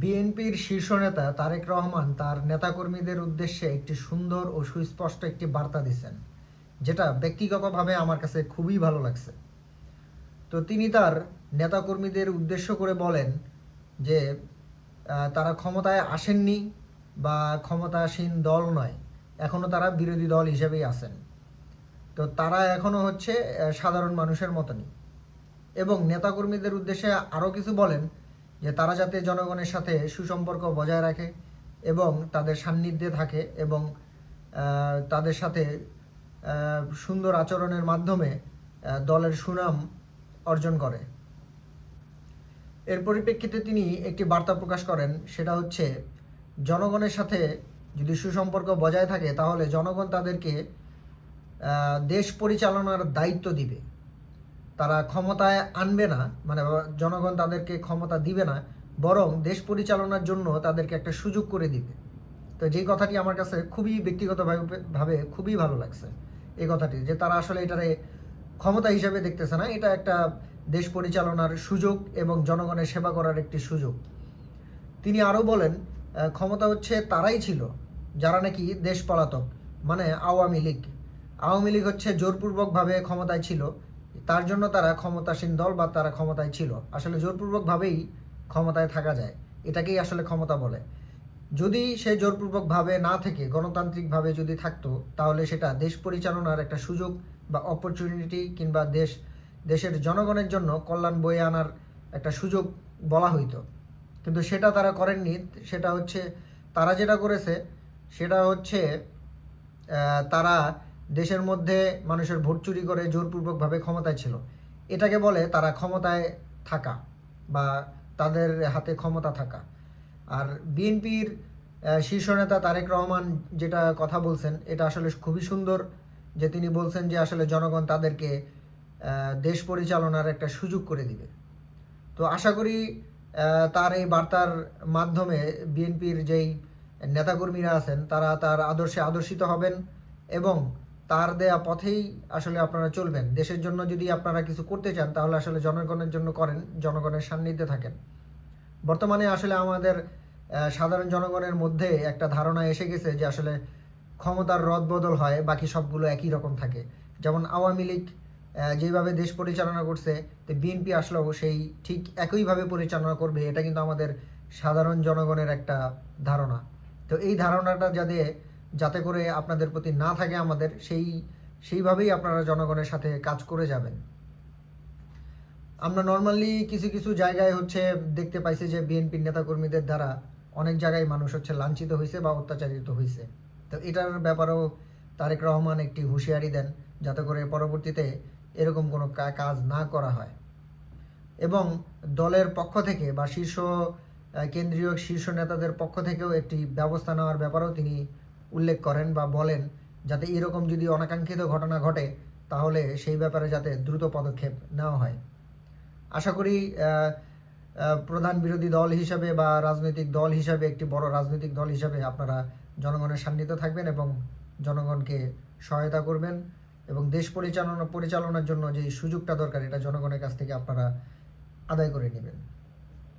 বিএনপির শীর্ষ নেতা তারেক রহমান তার নেতাকর্মীদের উদ্দেশ্যে একটি সুন্দর ও সুস্পষ্ট একটি বার্তা দিচ্ছেন যেটা ব্যক্তিগতভাবে আমার কাছে খুবই ভালো লাগছে। তো তিনি তার নেতাকর্মীদের উদ্দেশ্য করে বলেন যে তারা ক্ষমতায় আসেননি বা ক্ষমতাসীন দল নয় এখনও তারা বিরোধী দল হিসেবেই আছেন। তো তারা এখনও হচ্ছে সাধারণ মানুষের মতনই। এবং নেতাকর্মীদের উদ্দেশ্যে আরও কিছু বলেন যে তারা যাতে জনগণের সাথে সুসম্পর্ক বজায় রাখে এবং তাদের সান্নিধ্যে থাকে এবং তাদের সাথে সুন্দর আচরণের মাধ্যমে দলের সুনাম অর্জন করে। এর পরিপ্রেক্ষিতে তিনি একটি বার্তা প্রকাশ করেন, সেটা হচ্ছে, জনগণের সাথে যদি সুসম্পর্ক বজায় থাকে, তাহলে জনগণ তাদেরকে দেশ পরিচালনার দায়িত্ব দিবে। তারা ক্ষমতায় আনবে না মানে জনগণ তাদেরকে ক্ষমতা দিবে না, বরং দেশ পরিচালনার জন্য তাদেরকে একটা সুযোগ করে দিবে। তো যেই কথাটি আমার কাছে খুবই ব্যক্তিগতভাবে ভাবে খুবই ভালো লাগছে, এই কথাটি, যে তারা আসলে এটারে ক্ষমতা হিসেবে দেখতেছে না, এটা একটা দেশ পরিচালনার সুযোগ এবং জনগণের সেবা করার একটি সুযোগ। তিনি আরও বলেন ক্ষমতা হচ্ছে তারাই ছিল, যারা নাকি দেশ পলাতক মানে আওয়ামী লীগ। আওয়ামী লীগ হচ্ছে জোরপূর্বকভাবে ক্ষমতায় ছিল তার জন্য তারা ক্ষমতাসীন দল বা তারা ক্ষমতায় ছিল। আসলে জোরপূর্বকভাবেই ক্ষমতায় থাকা যায়। এটাকেই আসলে ক্ষমতা বলে। যদি সে জোরপূর্বকভাবে না থেকে, গণতান্ত্রিকভাবে যদি থাকতো, তাহলে সেটা দেশ পরিচালনার একটা সুযোগ বা অপরচুনিটি কিংবা দেশ, দেশের জনগণের জন্য কল্যাণ বয়ে আনার একটা সুযোগ বলা হইতো। কিন্তু সেটা তারা করেননি। সেটা হচ্ছে, তারা যেটা করেছে, সেটা হচ্ছে তারা দেশের মধ্যে মানুষের ভোট চুরি করে জোরপূর্বকভাবে ক্ষমতায় ছিল। এটাকে বলে তারা ক্ষমতায় থাকা বা তাদের হাতে ক্ষমতা থাকা। আর বিএনপির শীর্ষ নেতা তারেক রহমান যেটা কথা বলছেন, এটা আসলে খুবই সুন্দর যে তিনি বলছেন যে আসলে জনগণ তাদেরকে দেশ পরিচালনার একটা সুযোগ করে দিবে। তো আশা করি তার এই বার্তার মাধ্যমে বিএনপির যেই নেতাকর্মীরা আছেন, তারা তার আদর্শে আদর্শিত হবেন এবং তার দেয়া পথেই আসলে আপনারা চলবেন। দেশের জন্য যদি আপনারা কিছু করতে চান, তাহলে আসলে জনগণের জন্য করেন, জনগণের সান্নিধ্যে থাকেন। বর্তমানে আসলে আমাদের সাধারণ জনগণের মধ্যে একটা ধারণা এসে গেছে যে আসলে ক্ষমতার রদবদল হয়, বাকি সবগুলো একই রকম থাকে। যেমন আওয়ামী লীগ যেভাবে দেশ পরিচালনা করছে, তো বিএনপি আসলেও সেই ঠিক একইভাবে পরিচালনা করবে, এটা কিন্তু আমাদের সাধারণ জনগণের একটা ধারণা। তো এই ধারণাটা যাতে যাতে করে আপনাদের প্রতি না থাকে আমাদের, সেই, সেইভাবেই আপনারা জনগণের সাথে কাজ করে যাবেন। আমরা নর্মালি কিছু কিছু জায়গায় হচ্ছে দেখতে পাইছি যে বিএনপির নেতাকর্মীদের দ্বারা অনেক জায়গায় মানুষ হচ্ছে লাঞ্ছিত হয়েছে বা অত্যাচারিত হয়েছে তো এটার ব্যাপারেও তারেক রহমান একটি হুঁশিয়ারি দেন যাতে করে পরবর্তীতে এরকম কোনো কাজ না করা হয়। এবং দলের পক্ষ থেকে বা শীর্ষ কেন্দ্রীয় শীর্ষ নেতাদের পক্ষ থেকেও একটি ব্যবস্থা নেওয়ার ব্যাপারেও তিনি উল্লেখ করেন বা বলেন যাতে এরকম যদি অনাকাঙ্ক্ষিত ঘটনা ঘটে, তাহলে সেই ব্যাপারে যাতে দ্রুত পদক্ষেপ নেওয়া হয়। আশা করি প্রধান বিরোধী দল হিসাবে বা রাজনৈতিক দল হিসাবে, একটি বড় রাজনৈতিক দল হিসাবে আপনারা জনগণের সান্নিধ্য থাকবেন এবং জনগণকে সহায়তা করবেন এবং দেশ পরিচালনা, পরিচালনার জন্য যে সুযোগটা দরকার, এটা জনগণের কাছ থেকে আপনারা আদায় করে নেবেন।